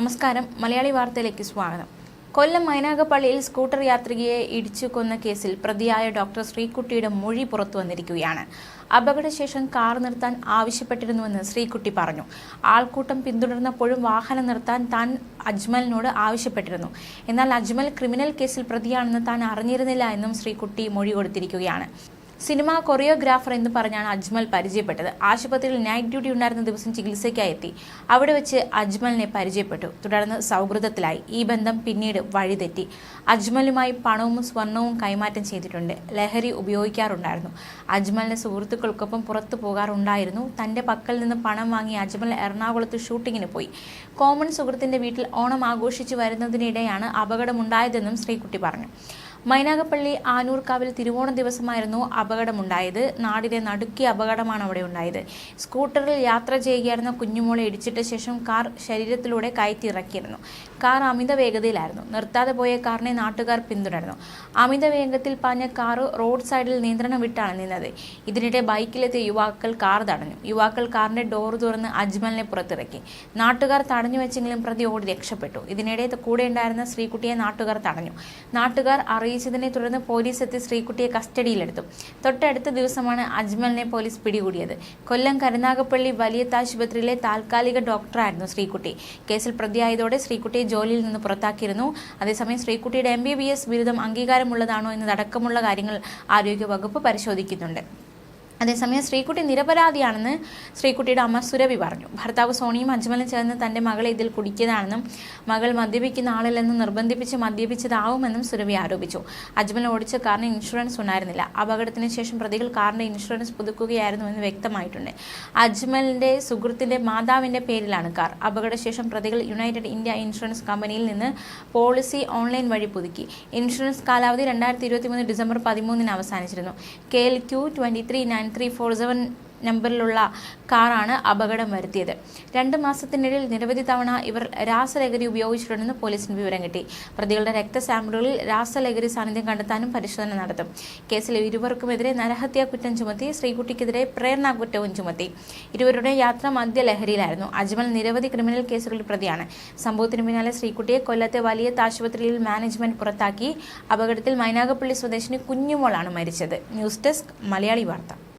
നമസ്കാരം. മലയാളി വാർത്തയിലേക്ക് സ്വാഗതം. കൊല്ലം മൈനാഗപ്പള്ളിയിൽ സ്കൂട്ടർ യാത്രികയെ ഇടിച്ചു കൊന്ന കേസിൽ പ്രതിയായ ഡോക്ടർ ശ്രീകുട്ടിയുടെ മൊഴി പുറത്തു വന്നിരിക്കുകയാണ്. അപകടശേഷം കാർ നിർത്താൻ ആവശ്യപ്പെട്ടിരുന്നുവെന്ന് ശ്രീകുട്ടി പറഞ്ഞു. ആൾക്കൂട്ടം പിന്തുടർന്നപ്പോഴും വാഹനം നിർത്താൻ താൻ അജ്മലിനോട് ആവശ്യപ്പെട്ടിരുന്നു. എന്നാൽ അജ്മൽ ക്രിമിനൽ കേസിൽ പ്രതിയാണെന്ന് താൻ അറിഞ്ഞിരുന്നില്ല എന്നും ശ്രീകുട്ടി മൊഴി കൊടുത്തിരിക്കുകയാണ്. സിനിമാ കൊറിയോഗ്രാഫർ എന്ന് പറഞ്ഞാണ് അജ്മൽ പരിചയപ്പെട്ടത്. ആശുപത്രിയിൽ നൈറ്റ് ഡ്യൂട്ടി ഉണ്ടായിരുന്ന ദിവസം ചികിത്സയ്ക്കായി എത്തി അവിടെ വെച്ച് അജ്മലിനെ പരിചയപ്പെട്ടു. തുടർന്ന് സൗഹൃദത്തിലായി. ഈ ബന്ധം പിന്നീട് വഴിതെറ്റി. അജ്മലുമായി പണവും സ്വർണവും കൈമാറ്റം ചെയ്തിട്ടുണ്ട്. ലഹരി ഉപയോഗിക്കാറുണ്ടായിരുന്നു. അജ്മലിന്റെ സുഹൃത്തുക്കൾക്കൊപ്പം പുറത്തു പോകാറുണ്ടായിരുന്നു. തന്റെ പക്കൽ നിന്ന് പണം വാങ്ങി അജ്മൽ എറണാകുളത്ത് ഷൂട്ടിങ്ങിന് പോയി. കോമൺ സുഹൃത്തിന്റെ വീട്ടിൽ ഓണം ആഘോഷിച്ചു വരുന്നതിനിടെയാണ് അപകടമുണ്ടായതെന്നും ശ്രീകുട്ടി പറഞ്ഞു. മൈനാഗപ്പള്ളി ആനൂർക്കാവിൽ തിരുവോണ ദിവസമായിരുന്നു അപകടമുണ്ടായത്. നാടിനെ നടുക്കിയ അപകടമാണ് അവിടെ ഉണ്ടായത്. സ്കൂട്ടറിൽ യാത്ര ചെയ്യുകയായിരുന്ന കുഞ്ഞുമോളെ ഇടിച്ചിട്ട ശേഷം കാർ ശരീരത്തിലൂടെ കയറ്റിറക്കിയിരുന്നു കാർ അമിത വേഗതയിലായിരുന്നു നിർത്താതെ പോയ കാറിനെ നാട്ടുകാർ പിന്തുടർന്നു. അമിത വേഗത്തിൽ പാഞ്ഞ കാർ റോഡ് സൈഡിൽ നിയന്ത്രണം വിട്ടാണ് നിന്നത്. ഇതിനിടെ ബൈക്കിലെത്തിയ യുവാക്കൾ കാർ തടഞ്ഞു. യുവാക്കൾ കാറിന്റെ ഡോർ തുറന്ന് അജ്മലിനെ പുറത്തിറക്കി. നാട്ടുകാർ തടഞ്ഞു വെച്ചെങ്കിലും പ്രതി ഓടി രക്ഷപ്പെട്ടു. ഇതിനിടെ കൂടെ ഉണ്ടായിരുന്ന ശ്രീകുട്ടിയെ നാട്ടുകാർ തടഞ്ഞു. നാട്ടുകാർ അറിയിച്ചതിനെ തുടർന്ന് പോലീസ് എത്തി ശ്രീകുട്ടിയെ കസ്റ്റഡിയിലെടുത്തു. തൊട്ടടുത്ത ദിവസമാണ് അജ്മലിനെ പോലീസ് പിടികൂടിയത്. കൊല്ലം കരുനാഗപ്പള്ളി വലിയ താശുപത്രിയിലെ താൽക്കാലിക ഡോക്ടറായിരുന്നു ശ്രീകുട്ടി. കേസിൽ പ്രതിയായതോടെ ശ്രീകുട്ടിയെ ജോലിയിൽ നിന്ന് പുറത്താക്കിയിരുന്നു. അതേസമയം ശ്രീകുട്ടിയുടെ എം ബിരുദം അംഗീകാരമുള്ളതാണോ എന്നതടക്കമുള്ള കാര്യങ്ങൾ ആരോഗ്യവകുപ്പ് പരിശോധിക്കുന്നുണ്ട്. അതേസമയം ശ്രീകുട്ടി നിരപരാധിയാണെന്ന് ശ്രീകുട്ടിയുടെ അമ്മ സുരഭി പറഞ്ഞു. ഭർത്താവ് സോണിയും അജ്മലും ചേർന്ന് തന്റെ മകളെ ഇതിൽ കുടിക്കിയതാണെന്നും മകൾ മദ്യപിക്കുന്ന ആളില്ലെന്ന് നിർബന്ധിപ്പിച്ച് മദ്യപിച്ചതാവുമെന്നും സുരഭി ആരോപിച്ചു. അജ്മൽ ഓടിച്ച കാറിന് ഇൻഷുറൻസ് ഉണ്ടായിരുന്നില്ല. അപകടത്തിന് ശേഷം പ്രതികൾ കാറിന്റെ ഇൻഷുറൻസ് പുതുക്കുകയായിരുന്നു എന്ന് വ്യക്തമായിട്ടുണ്ട്. അജ്മലിന്റെ സുഹൃത്തിന്റെ മാതാവിന്റെ പേരിലാണ് കാർ. അപകടശേഷം പ്രതികൾ യുണൈറ്റഡ് ഇന്ത്യ ഇൻഷുറൻസ് കമ്പനിയിൽ നിന്ന് പോളിസി ഓൺലൈൻ വഴി പുതുക്കി. ഇൻഷുറൻസ് കാലാവധി രണ്ടായിരത്തി ഇരുപത്തി ഡിസംബർ പതിമൂന്നിന് അവസാനിച്ചിരുന്നു. K L Q twenty three nine three four seven നമ്പറിലുള്ള കാറാണ് അപകടം വരുത്തിയത്. രണ്ട് മാസത്തിനിടയിൽ നിരവധി തവണ ഇവർ രാസലഹരി ഉപയോഗിച്ചിട്ടുണ്ടെന്ന് പോലീസിന് വിവരം കിട്ടി. പ്രതികളുടെ രക്തസാമ്പിളുകളിൽ രാസലഹരി സാന്നിധ്യം കണ്ടെത്താനും പരിശോധന നടത്തും. കേസിൽ ഇരുവർക്കുമെതിരെ നരഹത്യാ കുറ്റം ചുമത്തി ശ്രീകുട്ടിക്കെതിരെ പ്രേരണാ കുറ്റവും ചുമത്തി. ഇരുവരുടെ യാത്ര മദ്യലഹരിയിലായിരുന്നു അജ്മൽ നിരവധി ക്രിമിനൽ കേസുകളിൽ പ്രതിയാണ്. സംഭവത്തിന് പിന്നാലെ ശ്രീകുട്ടിയെ കൊല്ലത്തെ വലിയ ആശുപത്രിയിൽ മാനേജ്മെന്റ് പുറത്താക്കി. അപകടത്തിൽ മൈനാഗപ്പള്ളി സ്വദേശിനി കുഞ്ഞുമോളാണ് മരിച്ചത്. ന്യൂസ് ഡെസ്ക് മലയാളി വാർത്ത.